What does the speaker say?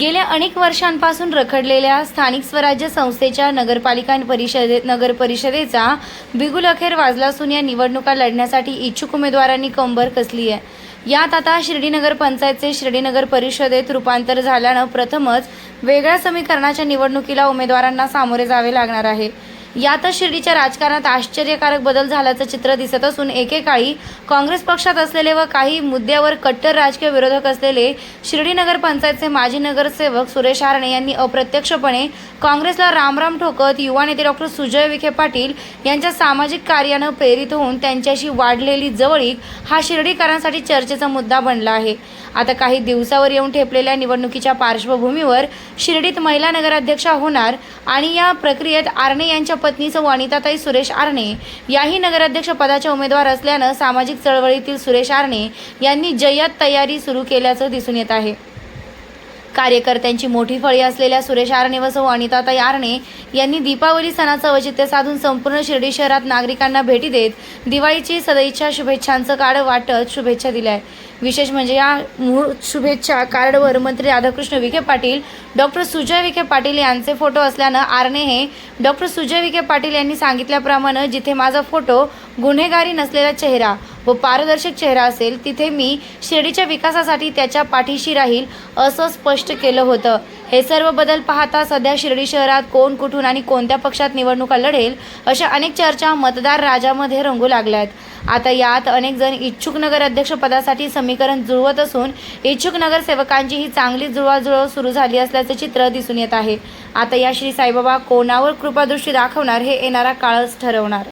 गेल्या अनेक वर्षांपासून रखडलेल्या स्थानिक स्वराज्य संस्थेच्या नगरपालिका परिषदे नगर परिषदेचा बिगुल अखेर वाजला असून या निवडणुका लढण्यासाठी इच्छुक उमेदवारांनी कंबर कसली आहे. यात आता शिर्डीनगर पंचायतचे शिर्डीनगर परिषदेत रूपांतर झाल्यानं प्रथमच वेगळ्या समीकरणाच्या निवडणुकीला उमेदवारांना सामोरे जावे लागणार आहे. यातच शिर्डीच्या राजकारणात आश्चर्यकारक बदल झाल्याचं चित्र दिसत असून एकेकाळी काँग्रेस पक्षात असलेले व काही मुद्द्यावर कट्टर राजकीय विरोधक असलेले शिर्डी नगर पंचायतचे माजी नगरसेवक सुरेश हारणे यांनी अप्रत्यक्षपणे काँग्रेसला रामराम ठोकत युवा नेते डॉक्टर सुजय विखे पाटील यांच्या सामाजिक कार्यानं प्रेरित होऊन त्यांच्याशी वाढलेली जवळीक हा शिर्डीकरांसाठी चर्चेचा मुद्दा बनला आहे. आता काही दिवसावर येऊन ठेपलेल्या निवडणुकीच्या पार्श्वभूमीवर शिर्डीत महिला नगराध्यक्षा होणार आणि या प्रक्रियेत आर्णे यांच्या पत्नीचं वनिताताई सुरेश आर्णे याही नगराध्यक्षपदाच्या उमेदवार असल्यानं सामाजिक चळवळीतील सुरेश आरणे यांनी जय्यत तयारी सुरू केल्याचं दिसून येत आहे. कार्यकर्त्यांची मोठी फळी असलेल्या सुरेश आरणे व सौ अनिताताई आरणे यांनी दीपावली सणाचं औचित्य साधून संपूर्ण शिर्डी शहरात नागरिकांना भेटी देत दिवाळीची सदैच्छा शुभेच्छांचं कार्ड वाटत शुभेच्छा दिल्या आहे विशेष म्हणजे या मूळ शुभेच्छा कार्डवर मंत्री राधाकृष्ण विखे पाटील डॉक्टर सुजय विखे पाटील यांचे फोटो असल्यानं आर्णे हे डॉक्टर सुजय विखे पाटील यांनी सांगितल्याप्रमाणे जिथे माझा फोटो गुन्हेगारी नसलेला चेहरा व पारदर्शक चेहरा असेल तिथे मी शिर्डीच्या विकासासाठी त्याच्या पाठीशी राहील असं स्पष्ट केलं होतं. हे सर्व बदल पाहता सध्या शिर्डी शहरात कोण कुठून आणि कोणत्या पक्षात निवडणुका लढेल अशा अनेक चर्चा मतदार राजामध्ये रंगू लागल्यात. आता यात अनेक जण इच्छुक नगर अध्यक्षपदासाठी समीकरण जुळवत असून इच्छुक नगरसेवकांची ही चांगली जुळवाजुळव सुरू झाली असल्याचे चित्र दिसून येत आहे. आता या श्री साईबाबा कोणावर कृपादृष्टी दाखवणार हे येणारा काळच ठरवणार.